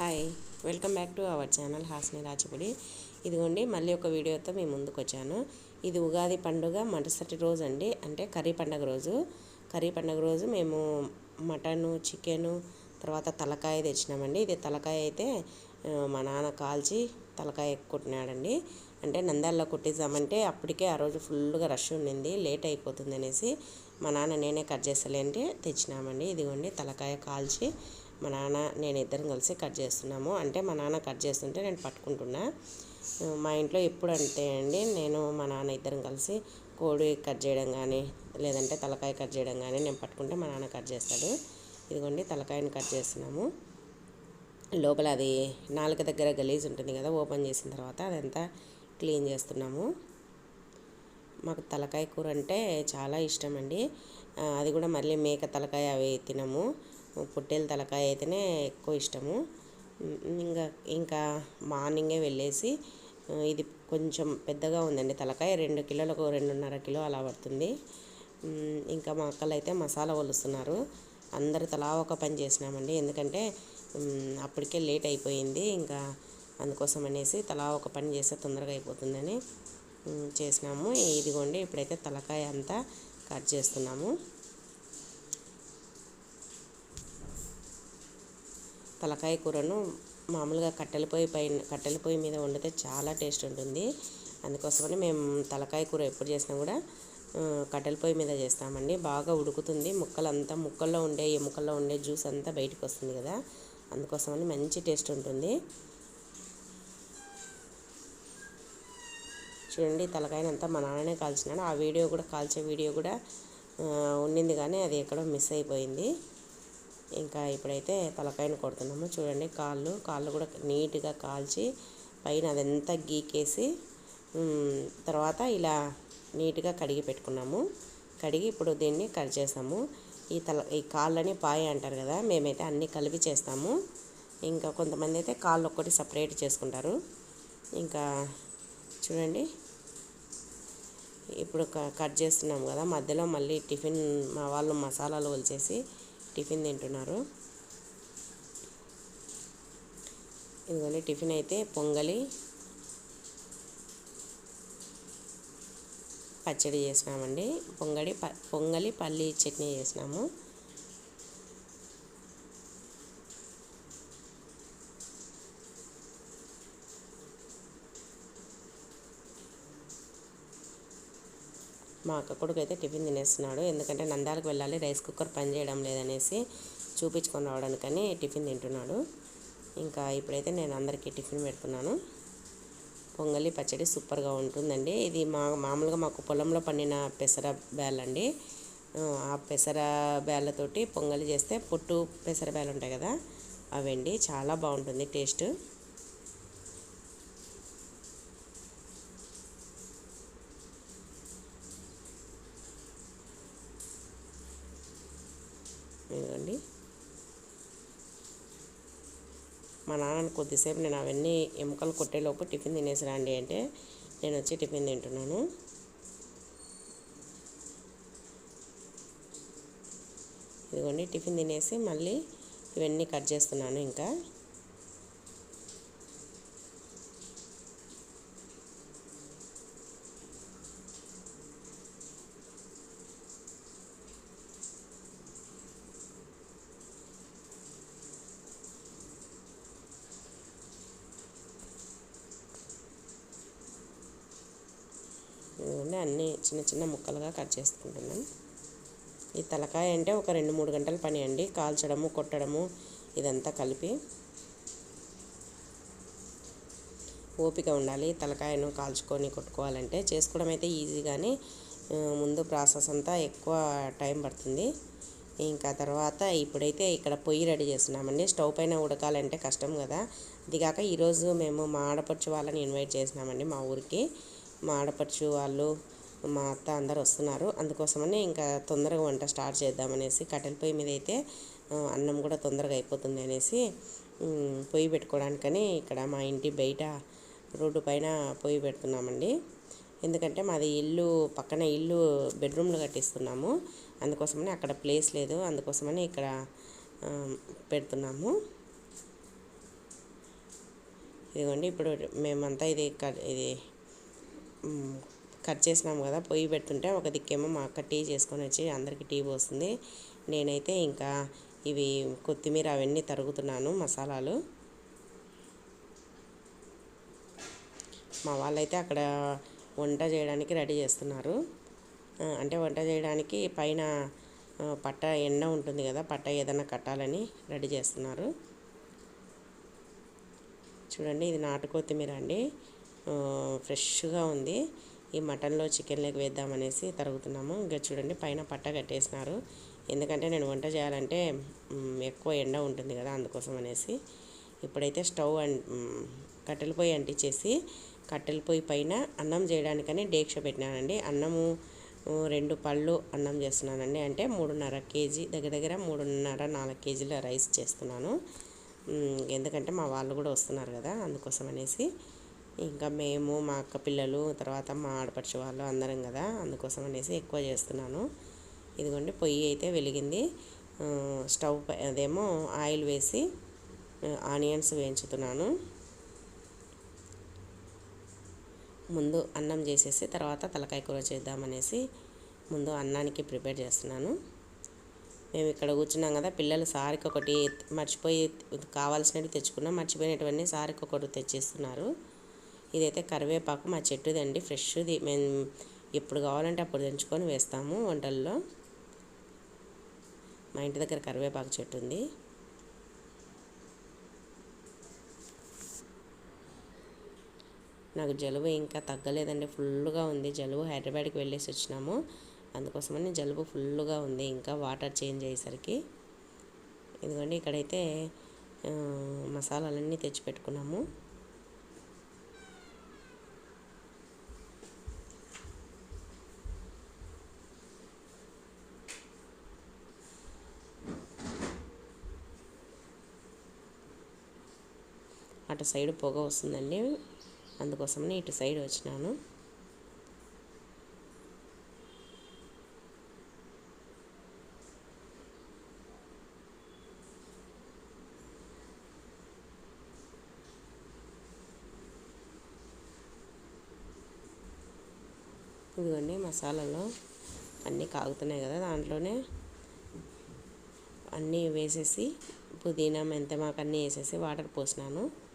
Hi welcome back to our channel Hasni రాచపుడి ఇదిగోండి మళ్ళీ ఒక వీడియోతో మీ ముందుకు వచ్చాను ఇది ఉగాది పండుగ మరుసటి రోజు అండి. అంటే కర్రీ పండుగ రోజు. కర్రీ పండుగ రోజు మేము మటను చికెను తర్వాత తలకాయ తెచ్చినామండి. ఇది తలకాయ అయితే మా నాన్న కాల్చి తలకాయ కుట్టినాడండి. అంటే నంద్యాలలో కుట్టిద్దామంటే అప్పటికే ఆ రోజు ఫుల్గా రష్ ఉండింది లేట్ అయిపోతుంది అనేసి మా నాన్న నేనే కట్ చేస్తలేంటే తెచ్చినామండి. ఇదిగోండి తలకాయ కాల్చి మా నాన్న నేను ఇద్దరం కలిసి కట్ చేస్తున్నాము. అంటే మా నాన్న కట్ చేస్తుంటే నేను పట్టుకుంటున్నా. మా ఇంట్లో ఎప్పుడు అంతే అండి నేను మా నాన్న ఇద్దరం కలిసి కోడి కట్ చేయడం కానీ లేదంటే తలకాయ కట్ చేయడం కానీ నేను పట్టుకుంటే మా నాన్న కట్ చేస్తాడు. ఇదిగోండి తలకాయని కట్ చేస్తున్నాము. లోపల అది నాలుక దగ్గర గలీజ్ ఉంటుంది కదా ఓపెన్ చేసిన తర్వాత అదంతా క్లీన్ చేస్తున్నాము. మాకు తలకాయ కూర అంటే చాలా ఇష్టం అండి. అది కూడా మళ్ళీ మేక తలకాయ అవి తినము. పొట్టేల తలకాయ అయితేనే ఎక్కువ ఇష్టము. ఇంకా ఇంకా మార్నింగే వెళ్ళేసి ఇది కొంచెం పెద్దగా ఉందండి తలకాయ రెండు కిలోలకు రెండున్నర కిలో అలా పడుతుంది. ఇంకా మా అక్కలు అయితే మసాలా వలుస్తున్నారు అందరు తలా ఒక పని చేసినామండి. ఎందుకంటే అప్పటికే లేట్ అయిపోయింది. ఇంకా అందుకోసం అనేసి తలా ఒక పని చేస్తే తొందరగా అయిపోతుందని చేసినాము. ఇదిగోండి ఇప్పుడైతే తలకాయ అంతా కట్ చేస్తున్నాము. తలకాయ కూరను మామూలుగా కట్టెల పొయ్యి పైన కట్టెల పొయ్యి మీద వండితే చాలా టేస్ట్ ఉంటుంది. అందుకోసమని మేము తలకాయ కూర ఎప్పుడు చేసినా కూడా కట్టెల పొయ్యి మీద చేస్తామండి. బాగా ఉడుకుతుంది. ముక్కలంతా ముక్కల్లో ఉండే ఎముకల్లో ఉండే జ్యూస్ అంతా బయటకు వస్తుంది కదా. అందుకోసమని మంచి టేస్ట్ ఉంటుంది. చూడండి తలకాయనంతా మా నాన్ననే కాల్చినాడు. ఆ వీడియో కూడా కాల్చే వీడియో కూడా ఉండింది కానీ అది ఎక్కడో మిస్ అయిపోయింది. ఇంకా ఇప్పుడైతే తలకాయను కొడుతున్నాము. చూడండి కాళ్ళు కాళ్ళు కూడా నీట్గా కాల్చి పైన అదంతా గీకేసి తర్వాత ఇలా నీట్గా కడిగి పెట్టుకున్నాము. కడిగి ఇప్పుడు దీన్ని కట్ చేసాము. ఈ తల ఈ కాళ్ళని పాయ అంటారు కదా మేమైతే అన్నీ కలిపి చేస్తాము. ఇంకా కొంతమంది అయితే కాళ్ళు ఒక్కటి సపరేట్ చేసుకుంటారు. ఇంకా చూడండి ఇప్పుడు క- కట్ చేస్తున్నాం కదా మధ్యలో మళ్ళీ టిఫిన్ మా వాళ్ళు మసాలాలు వలిచేసి టిఫిన్ తింటున్నారు. ఇదిగోండి టిఫిన్ అయితే పొంగలి పచ్చడి చేసినామండి. పొంగడి ప పొంగలి పల్లి చట్నీ చేసినాము. మా అక్క కొడుకు అయితే టిఫిన్ తినేస్తున్నాడు. ఎందుకంటే నందాలకు వెళ్ళాలి రైస్ కుక్కర్ పని చేయడం లేదనేసి చూపించుకొని రావడానికని టిఫిన్ తింటున్నాడు. ఇంకా ఇప్పుడైతే నేను అందరికీ టిఫిన్ పెడుతున్నాను. పొంగలి పచ్చడి సూపర్గా ఉంటుందండి. ఇది మా మామూలుగా మాకు పొలంలో పండిన పెసర బ్యాలండి. ఆ, ఆ పెసర బ్యాళ్ళతోటి పొంగలి చేస్తే పొట్టు పెసర బ్యాలు ఉంటాయి కదా అవండి. చాలా బాగుంటుంది టేస్ట్ ఇదిగోండి మా నాన్న కొద్దిసేపు నేను అవన్నీ ఎముకలు కొట్టేలోపు టిఫిన్ తినేసి రండి అంటే నేను వచ్చి టిఫిన్ తింటున్నాను. ఇదిగోండి టిఫిన్ తినేసి మళ్ళీ ఇవన్నీ కట్ చేస్తున్నాను ఇంకా ఇదిగోండి అన్నీ చిన్న చిన్న ముక్కలుగా కట్ చేసుకుంటున్నాను ఈ తలకాయ అంటే ఒక రెండు మూడు గంటల పని అండి. కాల్చడము కొట్టడము ఇదంతా కలిపి ఓపిక ఉండాలి. తలకాయను కాల్చుకొని కొట్టుకోవాలంటే చేసుకోవడం అయితే ఈజీ కానీ ముందు ప్రాసెస్ అంతా ఎక్కువ టైం పడుతుంది. ఇంకా తర్వాత ఇప్పుడైతే ఇక్కడ పొయ్యి రెడీ చేస్తున్నామండి. స్టవ్ పైన ఉడకాలంటే కష్టం కదా. ఇదిగాక ఈరోజు మేము మా ఆడపడుచు వాళ్ళని ఇన్వైట్ చేసినామండి మా ఊరికి. మా ఆడపడుచు వాళ్ళు మా అత్త అందరు వస్తున్నారు. అందుకోసమని ఇంకా తొందరగా వంట స్టార్ట్ చేద్దామనేసి కట్టెల పొయ్యి మీద అయితే అన్నం కూడా తొందరగా అయిపోతుంది అనేసి పొయ్యి పెట్టుకోవడానికని ఇక్కడ మా ఇంటి బయట రోడ్డు పైన పొయ్యి పెడుతున్నామండి. ఎందుకంటే మాది ఇల్లు పక్కన ఇల్లు బెడ్రూమ్లు కట్టిస్తున్నాము. అందుకోసమని అక్కడ ప్లేస్ లేదు. అందుకోసమని ఇక్కడ పెడుతున్నాము. ఇదిగోండి ఇప్పుడు మేమంతా ఇది ఇది కట్ చేసినాం కదా పొయ్యి పెడుతుంటే ఒక దిక్కేమో మా అక్క టీ చేసుకొని వచ్చి అందరికీ టీ పోస్తుంది. నేనైతే ఇంకా ఇవి కొత్తిమీర అవన్నీ తరుగుతున్నాను మసాలాలు. మా వాళ్ళైతే అక్కడ వంట చేయడానికి రెడీ చేస్తున్నారు. అంటే వంట చేయడానికి పైన పట్ట ఎండ ఉంటుంది కదా పట్ట ఏదైనా కట్టాలని రెడీ చేస్తున్నారు. చూడండి ఇది నాటు కొత్తిమీర అండి. ఫ్రెష్గా ఉంది. ఈ మటన్లో చికెన్ లెగ్ వేద్దామనేసి తరుగుతున్నాము. ఇంకా చూడండి పైన పట్ట కట్టేసినారు. ఎందుకంటే నేను వంట చేయాలంటే ఎక్కువ ఎండ ఉంటుంది కదా అందుకోసం అనేసి ఇప్పుడైతే స్టవ్ కట్టెల పొయ్యి అంటించేసి కట్టెల పొయ్యి పైన అన్నం చేయడానికని డేక్ష పెట్టినానండి. అన్నము రెండు పళ్ళు అన్నం చేస్తున్నానండి. అంటే మూడున్నర కేజీ దగ్గర దగ్గర మూడున్నర నాలుగు కేజీల రైస్ చేస్తున్నాను. ఎందుకంటే మా వాళ్ళు కూడా వస్తున్నారు కదా అందుకోసం అనేసి ఇంకా మేము మా అక్క పిల్లలు తర్వాత మా ఆడపడిచే వాళ్ళు అందరం కదా అందుకోసం అనేసి ఎక్కువ చేస్తున్నాను. ఇదిగోండి పొయ్యి అయితే వెలిగింది. స్టవ్ పై అదేమో ఆయిల్ వేసి ఆనియన్స్ వేయించుతున్నాను. ముందు అన్నం చేసేసి తర్వాత తలకాయ కూర చేద్దామనేసి ముందు అన్నానికి ప్రిపేర్ చేస్తున్నాను. మేము ఇక్కడ కూర్చున్నాం కదా పిల్లలు సారికి ఒకటి మర్చిపోయి కావాల్సినవి తెచ్చుకున్నాం. మర్చిపోయినటువన్నీ సారికి ఒకటి తెచ్చిస్తున్నారు. ఇదైతే కరివేపాకు మా చెట్టుదండి. ఫ్రెష్ది మేము ఎప్పుడు కావాలంటే అప్పుడు తెంచుకొని వేస్తాము వంటల్లో. మా ఇంటి దగ్గర కరివేపాకు చెట్టు ఉంది నాకు జలుబు ఇంకా తగ్గలేదండి. ఫుల్గా ఉంది. జలుబు హైదరాబాద్కి వెళ్ళేసి వచ్చినాము. అందుకోసమని జలుబు ఫుల్గా ఉంది. ఇంకా వాటర్ చేంజ్ అయ్యేసరికి ఇదిగోండి ఇక్కడైతే మసాలాలన్నీ తెచ్చి పెట్టుకున్నాము. అటు సైడ్ పొగ వస్తుందండి. అందుకోసమని ఇటు సైడ్ వచ్చినాను. ఇదిగోండి మసాలాలో అన్నీ కాగుతున్నాయి కదా దాంట్లోనే. అన్నీ వేసేసి పుదీనా మెంతమాకు అన్నీ వేసేసి వాటర్ పోసినాను.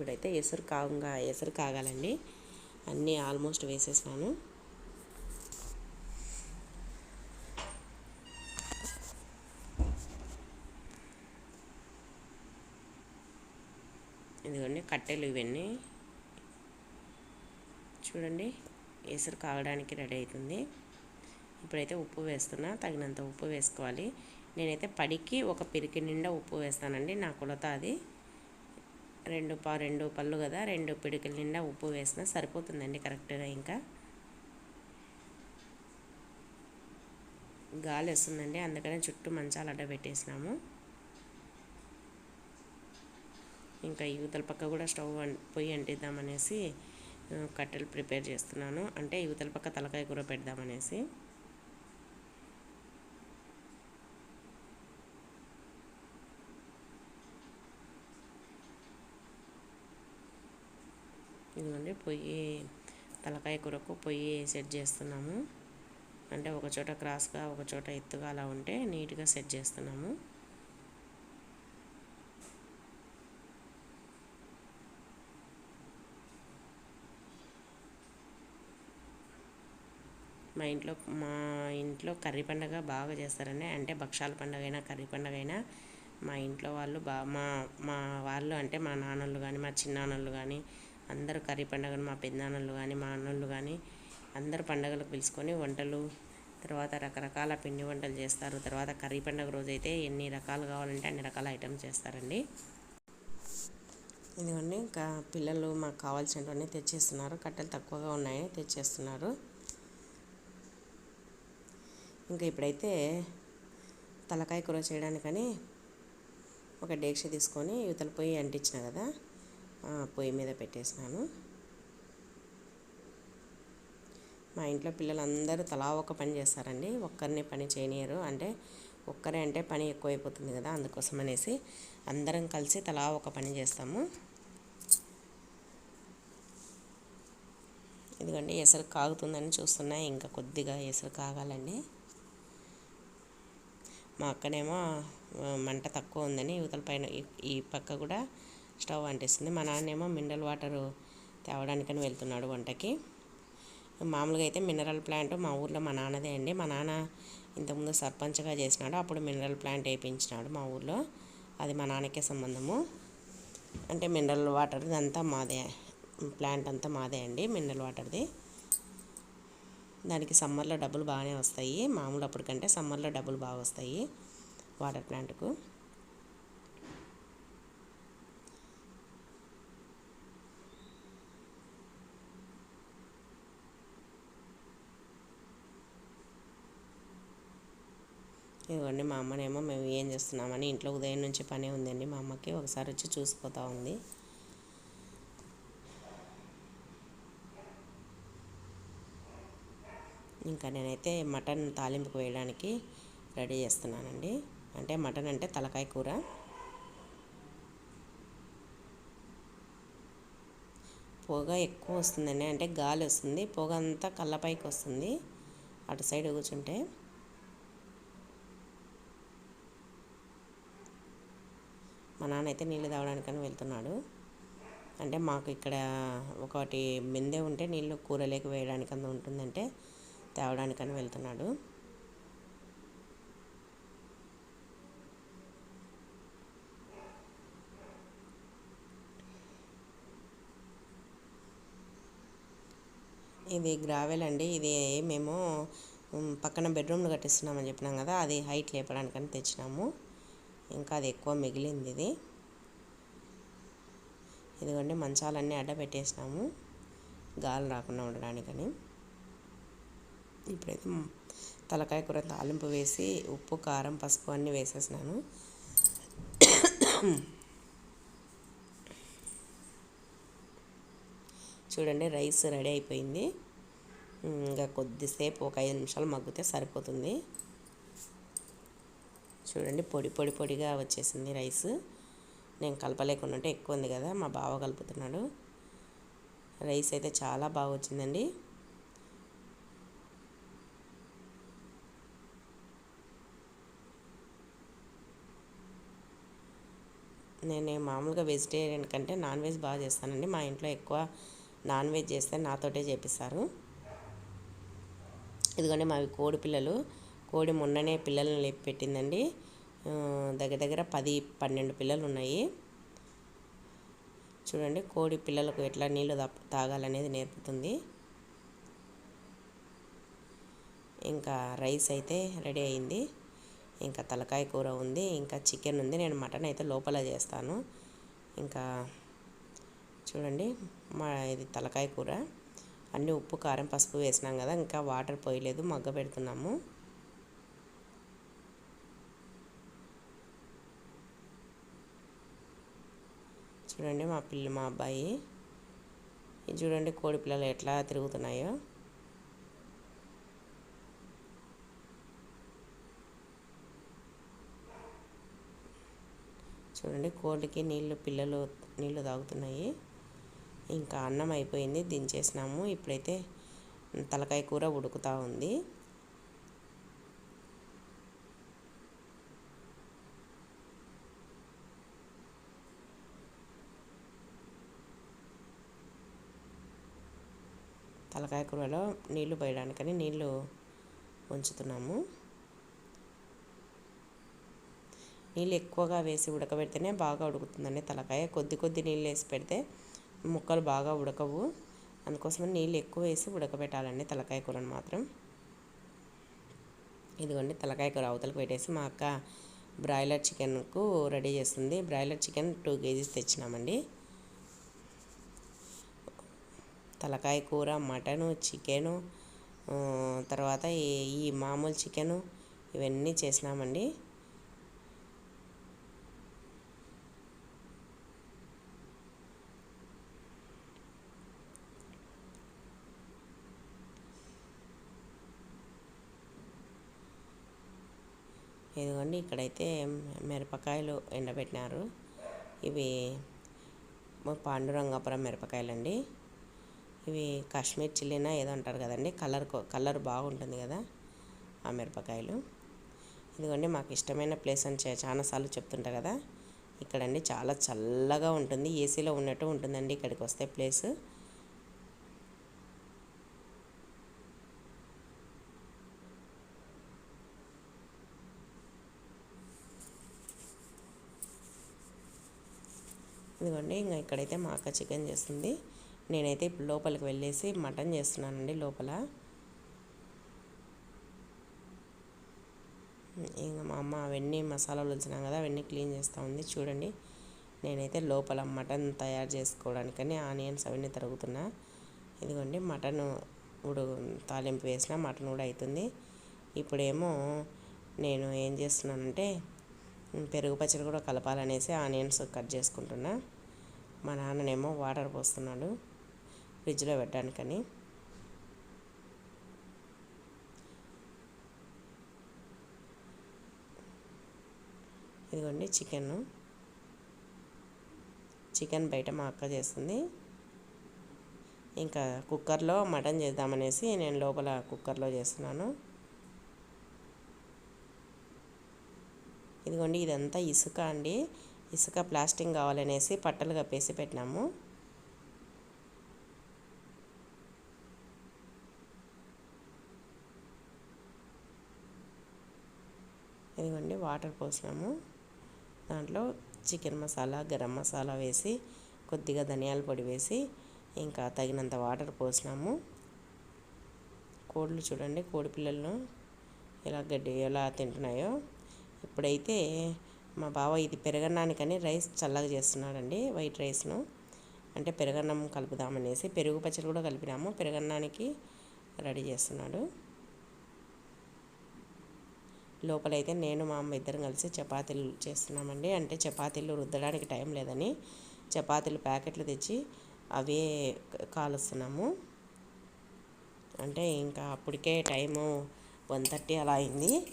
ఇప్పుడైతే ఎసరు కాగా ఎసరు కాగాలండి. అన్నీ ఆల్మోస్ట్ వేసేసాను ఇదిగోండి కట్టెలు ఇవన్నీ. చూడండి ఎసురు కాగడానికి రెడీ అవుతుంది ఇప్పుడైతే ఉప్పు వేస్తున్నా తగినంత ఉప్పు వేసుకోవాలి. నేనైతే పడికి ఒక పిరికి నిండా ఉప్పు వేస్తానండి నా కొలత అది. రెండు పా రెండు పళ్ళు కదా రెండు పిడికిల నిండా ఉప్పు వేసినా సరిపోతుందండి కరెక్ట్గా ఇంకా. గాలి వస్తుందండి అందుకనే చుట్టూ మంచాలు అడ్డ పెట్టేసినాము. ఇంకా యువతల పక్క కూడా స్టవ్ పొయ్యి అంటిద్దామనేసి కట్టెలు ప్రిపేర్ చేస్తున్నాను. అంటే యువతల పక్క తలకాయ కూర పెడదామనేసి. ఇదిగోండి పొయ్యి తలకాయ కూరకు పొయ్యి సెట్ చేస్తున్నాము. అంటే ఒక చోట క్రాస్గా ఒక చోట ఎత్తుగా అలా ఉంటే నీట్గా సెట్ చేస్తున్నాము. మా ఇంట్లో మా ఇంట్లో కర్రీ పండగ బాగా చేస్తారండి అంటే భక్షాల పండగ అయినా కర్రీ పండగ అయినా మా ఇంట్లో వాళ్ళు బా మా మా వాళ్ళు అంటే మా నాన్నలు కానీ మా చిన్నాన్నలు కానీ అందరూ కర్రీ పండగను మా పెద్దనాన్నలు కానీ మా అన్నళ్ళు కానీ అందరు పండగలకు పిలుచుకొని వంటలు తర్వాత రకరకాల పిండి వంటలు చేస్తారు. తర్వాత కర్రీ పండగ రోజైతే ఎన్ని రకాలు కావాలంటే అన్ని రకాల ఐటమ్స్ చేస్తారండి. ఇదిగోండి ఇంకా పిల్లలు మాకు కావాల్సినవన్నీ తెచ్చేస్తున్నారు. కట్టెలు తక్కువగా ఉన్నాయి తెచ్చేస్తున్నారు. ఇంకా ఇప్పుడైతే తలకాయ కూర చేయడానికని ఒక డేక్ష తీసుకొని యువతల పొయ్యి అంటించిన కదా. పొయ్యి మీద పెట్టేసినాను. మా ఇంట్లో పిల్లలందరూ తలా ఒక పని చేస్తారండి. ఒక్కరిని పని చేయనియరు. అంటే ఒక్కరే అంటే పని ఎక్కువైపోతుంది కదా అందుకోసం అనేసి అందరం కలిసి తలా ఒక పని చేస్తాము. ఎందుకంటే ఎసరు కాగుతుందని చూస్తున్నా. ఇంకా కొద్దిగా ఎసరు కాగాలండి. మా అక్కనేమో మంట తక్కువ ఉందని యువతల పైన ఈ పక్క కూడా స్టవ్ అంటేస్తుంది మా నాన్నేమో మినరల్ వాటర్ తేవడానికని వెళ్తున్నాడు వంటకి. మామూలుగా అయితే మినరల్ ప్లాంట్ మా ఊర్లో మా నాన్నదే అండి. మా నాన్న ఇంతకుముందు సర్పంచ్గా చేసినాడు. అప్పుడు మినరల్ ప్లాంట్ వేయించినాడు మా ఊర్లో. అది మా నాన్నకే సంబంధము. అంటే మినరల్ వాటర్ అంతా మాదే. ప్లాంట్ అంతా మాదే అండి మినరల్ వాటర్ది. దానికి సమ్మర్లో డబ్బులు బాగానే వస్తాయి. మామూలు అప్పటికంటే సమ్మర్లో డబ్బులు బాగా వస్తాయి వాటర్ ప్లాంట్కు. ఇదిగోండి మా అమ్మనేమో మేము ఏం చేస్తున్నామని ఇంట్లో ఉదయం నుంచి పనే ఉందండి. మా అమ్మకి ఒకసారి వచ్చి చూసిపోతూ ఉంది. ఇంకా నేనైతే మటన్ తాలింపుకు వేయడానికి రెడీ చేస్తున్నానండి. అంటే మటన్ అంటే తలకాయ కూర. పొగ ఎక్కువ వస్తుందండి. అంటే గాలి వస్తుంది. పొగ అంతా కళ్ళపైకి వస్తుంది. అటు సైడ్ కూర్చుంటే. మా నాన్న అయితే నీళ్ళు తాగడానికని వెళ్తున్నాడు. అంటే మాకు ఇక్కడ ఒకటి బిందె ఉంటే నీళ్ళు కూరలేక వేయడానికన్నా ఉంటుందంటే తేవడానికని వెళ్తున్నాడు. ఇది గ్రావెల్ అండి. ఇది మేము పక్కన బెడ్రూమ్లు కట్టిస్తున్నామని చెప్పినాం కదా అది హైట్ లేపడానికని తెచ్చినాము. ఇంకా అది ఎక్కువ మిగిలింది ఇది. ఇదిగోండి మంచాలన్నీ అడ్డ పెట్టేసినాము. గాలి రాకుండా ఉండడానికని. ఇప్పుడైతే తలకాయ కూర తాలింపు వేసి ఉప్పు కారం పసుపు అన్నీ వేసేసినాను. చూడండి రైస్ రెడీ అయిపోయింది. ఇంకా కొద్దిసేపు ఒక ఐదు నిమిషాలు మగ్గితే సరిపోతుంది. చూడండి పొడి పొడి పొడిగా వచ్చేసింది రైస్. నేను కలపలేకుండా ఉంటే ఎక్కువ ఉంది కదా మా బావ కలుపుతున్నాడు. రైస్ అయితే చాలా బాగా వచ్చిందండి. నేను మామూలుగా వెజిటేరియన్ కంటే నాన్ వెజ్ బాగా చేస్తానండి. మా ఇంట్లో ఎక్కువ నాన్ వెజ్ చేస్తే నాతోటే చేపిస్తారు. ఇదిగోండి మావి కోడి పిల్లలు. కోడి మొన్ననే పిల్లల్ని లేపి పెట్టిందండి. దగ్గర దగ్గర పది పన్నెండు పిల్లలు ఉన్నాయి చూడండి కోడి పిల్లలకు ఎట్లా నీళ్ళు తాగాలనేది నేర్పుతుంది. ఇంకా రైస్ అయితే రెడీ అయింది. ఇంకా తలకాయ కూర ఉంది ఇంకా చికెన్ ఉంది. నేను మటన్ అయితే లోపల చేస్తాను. ఇంకా చూడండి మా ఇది తలకాయ కూర. అన్నీ ఉప్పు కారం పసుపు వేసినాం కదా ఇంకా వాటర్ పోయలేదు మగ్గ పెడుతున్నాము చూడండి మా పిల్ల మా అబ్బాయి. చూడండి కోడి పిల్లలు ఎట్లా తిరుగుతున్నాయో. చూడండి కోడికి నీళ్ళు పిల్లలు నీళ్ళు తాగుతున్నాయి. ఇంకా అన్నం అయిపోయింది దించేసినాము. ఇప్పుడైతే తలకాయ కూర ఉడుకుతూ ఉంది. తలకాయ కూరలో నీళ్ళు పోయడానికని నీళ్ళు ఉంచుతున్నాము. నీళ్ళు ఎక్కువగా వేసి ఉడకబెడితేనే బాగా ఉడుకుతుందండి తలకాయ. కొద్ది కొద్ది నీళ్ళు వేసి పెడితే ముక్కలు బాగా ఉడకవు. అందుకోసమని నీళ్ళు ఎక్కువ వేసి ఉడకబెట్టాలండి తలకాయ కూరను మాత్రం. ఇదిగోండి తలకాయ కూర అవతలకు పెట్టేసి మా అక్క బ్రాయిలర్ చికెన్కు రెడీ చేస్తుంది. బ్రాయిలర్ చికెన్ టూ కేజీస్ తెచ్చినామండి. తలకాయ కూర మటను చికెను తర్వాత ఈ మామూలు చికెను ఇవన్నీ చేసినామండి. ఇదిగోండి ఇక్కడైతే మిరపకాయలు ఎండబెట్టినారు. ఇవి పాండురంగాపురం మిరపకాయలండి. ఇవి కాశ్మీర్ చిల్లీనా ఏదో అంటారు కదండి. కలర్ కలర్ బాగుంటుంది కదా ఆ మిరపకాయలు. ఇదిగోండి మాకు ఇష్టమైన ప్లేస్ అని చాలాసార్లు చెప్తుంటా కదా. ఇక్కడండి చాలా చల్లగా ఉంటుంది. ఏసీలో ఉన్నట్టు ఉంటుందండి ఇక్కడికి వస్తే ప్లేస్. ఇదిగోండి ఇంకా ఇక్కడైతే మా అక్క చికెన్ చేస్తుంది. నేనైతే ఇప్పుడు లోపలికి వెళ్ళేసి మటన్ చేస్తున్నానండి లోపల. ఇంకా మా అమ్మ అవన్నీ మసాలాలు వచ్చినాం కదా అవన్నీ క్లీన్ చేస్తూ ఉంది. చూడండి నేనైతే లోపల మటన్ తయారు చేసుకోవడానికని ఆనియన్స్ అవన్నీ తరుగుతున్నా. ఇదిగోండి మటన్ ఇప్పుడు తాలింపు వేసిన మటన్ కూడా అవుతుంది ఇప్పుడేమో నేను ఏం చేస్తున్నానంటే పెరుగు పచ్చడి కూడా కలపాలనేసి ఆనియన్స్ కట్ చేసుకుంటున్నా. మా నాన్ననేమో వాటర్ పోస్తున్నాడు. ఫ్రిడ్జ్లో పెట్టడానికని. ఇదిగోండి చికెన్. చికెన్ బయట మా అక్క చేస్తుంది. ఇంకా కుక్కర్లో మటన్ చేద్దామనేసి నేను లోపల కుక్కర్లో చేస్తున్నాను. ఇదిగోండి ఇదంతా ఇసుక అండి. ఇసుక ప్లాస్టింగ్ కావాలనేసి పట్టలు కప్పేసి పెట్టినాము. ఇదిగోండి వాటర్ పోసినాము. దాంట్లో చికెన్ మసాలా గరం మసాలా వేసి కొద్దిగా ధనియాల పొడి వేసి ఇంకా తగినంత వాటర్ పోసినాము. కోళ్ళు చూడండి కోడి పిల్లలను ఎలా గడ్డి ఎలా తింటున్నాయో. ఇప్పుడైతే మా బావ ఇది పెరగన్నానికని రైస్ చల్లగా చేస్తున్నాడండి వైట్ రైస్ను. అంటే పెరగన్నం కలుపుదామనేసి పెరుగు పచ్చడి కూడా కలిపినాము. పెరగన్నానికి రెడీ చేస్తున్నాడు. లోపలైతే నేను మా అమ్మ ఇద్దరం కలిసి చపాతీలు చేస్తున్నామండి. అంటే చపాతీలు రుద్దడానికి టైం లేదని చపాతీలు ప్యాకెట్లు తెచ్చి అవే కాలుస్తున్నాము. అంటే ఇంకా అప్పటికే టైము వన్ థర్టీ అలా అయింది.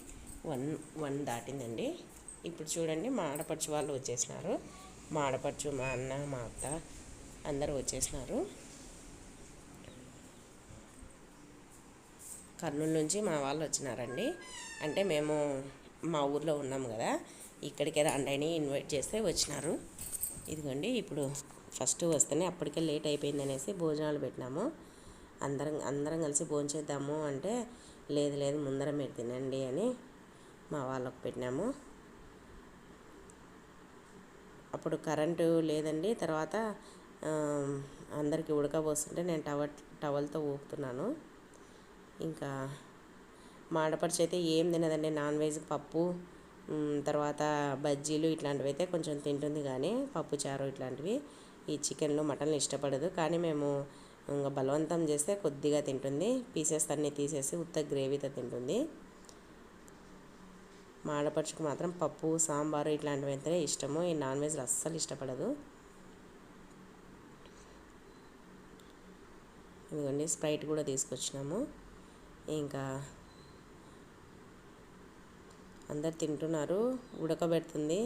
వన్ వన్ దాటిందండి. ఇప్పుడు చూడండి మా ఆడపడుచు వాళ్ళు వచ్చేసినారు. మా ఆడపడుచు మా అన్న మా అత్త అందరూ వచ్చేసినారు. కర్నూలు నుంచి మా వాళ్ళు వచ్చినారండి. అంటే మేము మా ఊర్లో ఉన్నాం కదా ఇక్కడికే రండి ఇన్వైట్ చేస్తే వచ్చినారు. ఇదిగోండి ఇప్పుడు ఫస్ట్ వస్తేనే అప్పటికే లేట్ అయిపోయింది అనేసి భోజనాలు పెట్టినాము. అందరం అందరం కలిసి భోంచేద్దాము అంటే లేదు లేదు ముందర మీరు తినండి అని మా వాళ్ళకు పెట్టినాము. అప్పుడు కరెంటు లేదండి తర్వాత అందరికీ ఉడకబోస్తుంటే నేను టవల్ టవల్తో ఊపుతున్నాను. ఇంకా మా ఆడపడుచు అయితే ఏం తినదండి నాన్ వెజ్ పప్పు తర్వాత బజ్జీలు ఇట్లాంటివి అయితే కొంచెం తింటుంది కానీ పప్పు చారు ఇట్లాంటివి. ఈ చికెన్లు మటన్లు ఇష్టపడదు కానీ మేము ఇంకా బలవంతం చేస్తే కొద్దిగా తింటుంది. పీసెస్ అన్నీ తీసేసి ఉత్త గ్రేవీతో తింటుంది. మా ఆడపడుచుకు మాత్రం పప్పు సాంబారు ఇట్లాంటివి అయితే ఇష్టము. ఈ నాన్ వెజ్ అస్సలు ఇష్టపడదు. ఇదిగోండి స్ప్రైట్ కూడా తీసుకొచ్చినాము. ఇంకా అందరు తింటున్నారు ఉడకబెడుతుంది.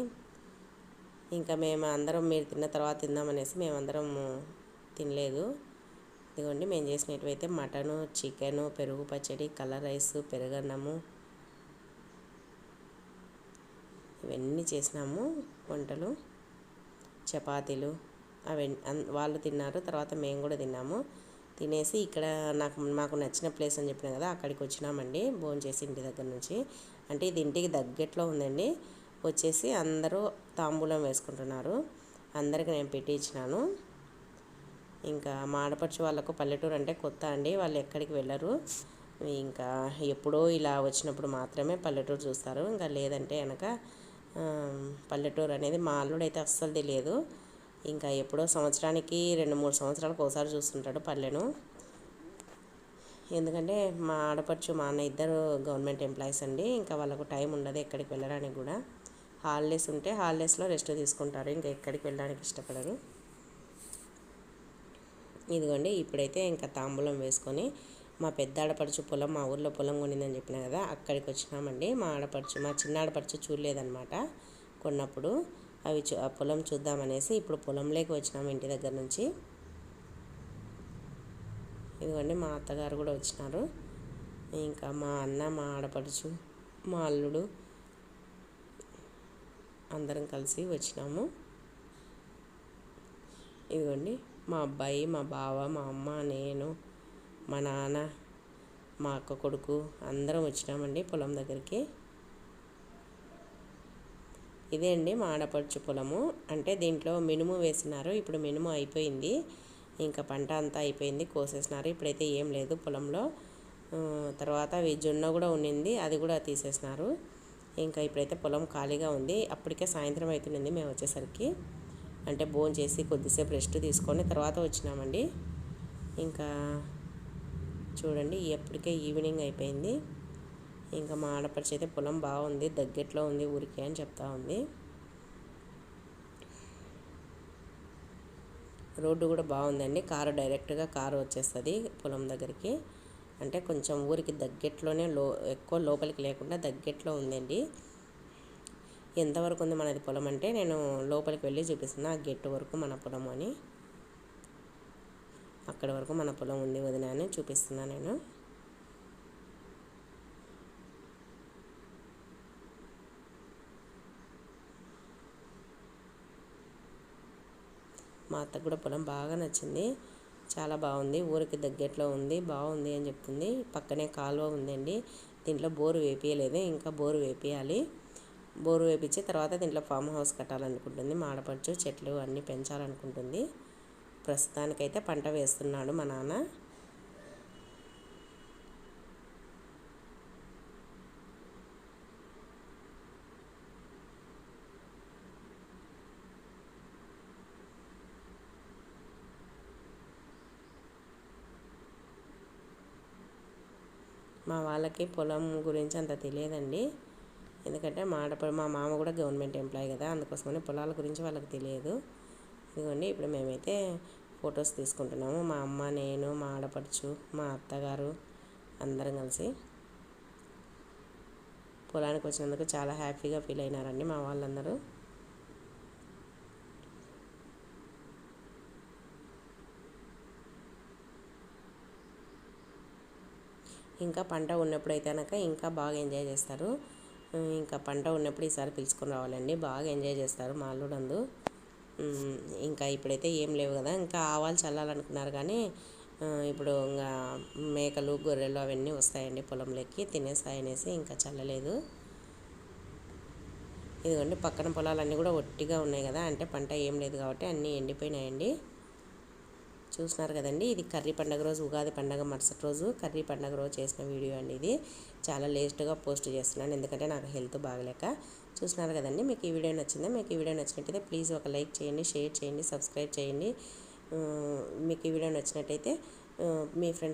ఇంకా మేము అందరం మీరు తిన్న తర్వాత తిందామనేసి మేమందరం తినలేదు. ఇదిగోండి మేము చేసినట్టువైతే మటను చికెను పెరుగు పచ్చడి కలర్ రైస్ పెరుగన్నము ఇవన్నీ చేసినాము వంటలు చపాతీలు. అవన్నీ వాళ్ళు తిన్నారు తర్వాత మేము కూడా తిన్నాము. తినేసి ఇక్కడ నాకు మాకు నచ్చిన ప్లేస్ అని చెప్పిన కదా అక్కడికి వచ్చినామండి భోజనం చేసి ఇంటి దగ్గర నుంచి. అంటే ఇది ఇంటికి దగ్గట్లో ఉందండి. వచ్చేసి అందరూ తాంబూలం వేసుకుంటున్నారు. అందరికి నేను పెట్టి ఇచ్చినాను. ఇంకా మా ఆడపడుచు వాళ్ళకు పల్లెటూరు అంటే కొత్త అండి వాళ్ళు ఎక్కడికి వెళ్ళరు. ఇంకా ఎప్పుడో ఇలా వచ్చినప్పుడు మాత్రమే పల్లెటూరు చూస్తారు. ఇంకా లేదంటే వెనక పల్లెటూరు అనేది మా అల్లుడైతే అస్సలు తెలియదు. ఇంకా ఎప్పుడో సంవత్సరానికి రెండు మూడు సంవత్సరాలకు ఒకసారి చూస్తుంటాడు పల్లెను. ఎందుకంటే మా ఆడపడుచు మా అన్న ఇద్దరు గవర్నమెంట్ ఎంప్లాయీస్ అండి. ఇంకా వాళ్ళకు టైం ఉండదు ఎక్కడికి వెళ్ళడానికి కూడా. హాలిడేస్ ఉంటే హాలిడేస్లో రెస్ట్ తీసుకుంటారు. ఇంకా ఎక్కడికి వెళ్ళడానికి ఇష్టపడరు. ఇదిగోండి ఇప్పుడైతే ఇంకా తాంబూలం వేసుకొని మా పెద్ద ఆడపడుచు పొలం మా ఊర్లో పొలం కొనిందని చెప్పిన కదా అక్కడికి వచ్చినామండి. మా ఆడపడుచు మా చిన్న ఆడపడుచు చూడలేదన్నమాట కొన్నప్పుడు. అవి ఆ పొలం చూద్దామనేసి ఇప్పుడు పొలంలోకి వచ్చినాము ఇంటి దగ్గర నుంచి. ఇదిగోండి మా అత్తగారు కూడా వచ్చినారు. ఇంకా మా అన్న మా ఆడపడుచు మా అల్లుడు అందరం కలిసి వచ్చినాము. ఇదిగోండి మా అబ్బాయి మా బావ మా అమ్మ నేను మా నాన్న మా అక్క కొడుకు అందరం వచ్చినామండి పొలం దగ్గరికి. ఇదే అండి మా ఆడపడుచు పొలము. అంటే దీంట్లో మినుము వేసినారు ఇప్పుడు మినుము అయిపోయింది. ఇంకా పంట అంతా అయిపోయింది కోసేసినారు. ఇప్పుడైతే ఏం లేదు పొలంలో. తర్వాత అవి జొన్న కూడా ఉండింది అది కూడా తీసేసినారు. ఇంకా ఇప్పుడైతే పొలం ఖాళీగా ఉంది. అప్పటికే సాయంత్రం అవుతుంది మేము వచ్చేసరికి. అంటే భోజనం చేసి కొద్దిసేపు రెస్ట్ తీసుకొని తర్వాత వచ్చినామండి. ఇంకా చూడండి ఎప్పటికే ఈవినింగ్ అయిపోయింది. ఇంకా మా ఆడపడిచి అయితే పొలం బాగుంది దగ్గట్లో ఉంది ఊరికే అని చెప్తా ఉంది. రోడ్డు కూడా బాగుందండి. కారు డైరెక్ట్గా కారు వచ్చేస్తుంది పొలం దగ్గరికి. అంటే కొంచెం ఊరికి దగ్గట్లోనే లో ఎక్కువ లోపలికి లేకుండా దగ్గట్లో ఉందండి. ఎంతవరకు ఉంది మనది పొలం అంటే నేను లోపలికి వెళ్ళి చూపిస్తున్నా ఆ గెట్ వరకు మన పొలం అని. అక్కడి వరకు మన పొలం ఉంది వదిన అని చూపిస్తున్నా నేను. మా అత్తకు కూడా పొలం బాగా నచ్చింది. చాలా బాగుంది. ఊరికి దగ్గరలో ఉంది. బాగుంది అని చెప్తుంది పక్కనే కాలువ ఉందండి. దీంట్లో బోరు వేపియలేదు. ఇంకా బోరు వేపియాలి. బోరు వేపించి తర్వాత దీంట్లో ఫామ్ హౌస్ కట్టాలనుకుంటుంది. మాడపడుచు చెట్లు అన్నీ పెంచాలనుకుంటుంది. ప్రస్తుతానికైతే పంట వేస్తున్నాడు మా నాన్న. మా వాళ్ళకి పొలం గురించి అంత తెలియదండి. ఎందుకంటే మా ఆడపడి మా మామ కూడా గవర్నమెంట్ ఎంప్లాయీ కదా అందుకోసమని పొలాల గురించి వాళ్ళకి తెలియదు. ఇదిగోండి ఇప్పుడు మేమైతే ఫొటోస్ తీసుకుంటున్నాము. మా అమ్మ నేను మా ఆడపడుచు మా అత్తగారు అందరం కలిసి పొలానికి వచ్చినందుకు చాలా హ్యాపీగా ఫీల్ అయినారండి మా వాళ్ళందరూ. ఇంకా పంట ఉన్నప్పుడు అయితే కనుక ఇంకా బాగా ఎంజాయ్ చేస్తారు. ఇంకా పంట ఉన్నప్పుడు ఈసారి పిలుచుకొని రావాలండి. బాగా ఎంజాయ్ చేస్తారు మా అల్లుడందు ఇంకా ఇప్పుడైతే ఏం లేవు కదా. ఇంకా ఆవాలు చల్లాలనుకున్నారు కానీ ఇప్పుడు ఇంకా మేకలు గొర్రెలు అవన్నీ వస్తాయండి పొలంలోకి తినేస్తాయనేసి ఇంకా చల్లలేదు. ఇదిగోండి పక్కన పొలాలన్నీ కూడా ఒట్టిగా ఉన్నాయి కదా. అంటే పంట ఏం లేదు కాబట్టి అన్నీ ఎండిపోయినాయండి. చూస్తున్నారు కదండి. ఇది కర్రీ పండగ రోజు ఉగాది పండగ మరుసటి రోజు కర్రీ పండగ రోజు చేసిన వీడియో అండి ఇది. చాలా లేట్గా పోస్ట్ చేస్తున్నాను. ఎందుకంటే నాకు హెల్త్ బాగలేక చూస్తున్నారు కదండి. మీకు ఈ వీడియో నచ్చిందా? మీకు ఈ వీడియో నచ్చినట్టయితే ప్లీజ్ ఒక లైక్ చేయండి షేర్ చేయండి సబ్స్క్రైబ్ చేయండి. మీకు ఈ వీడియో నచ్చినట్టయితే మీ ఫ్రెండ్స్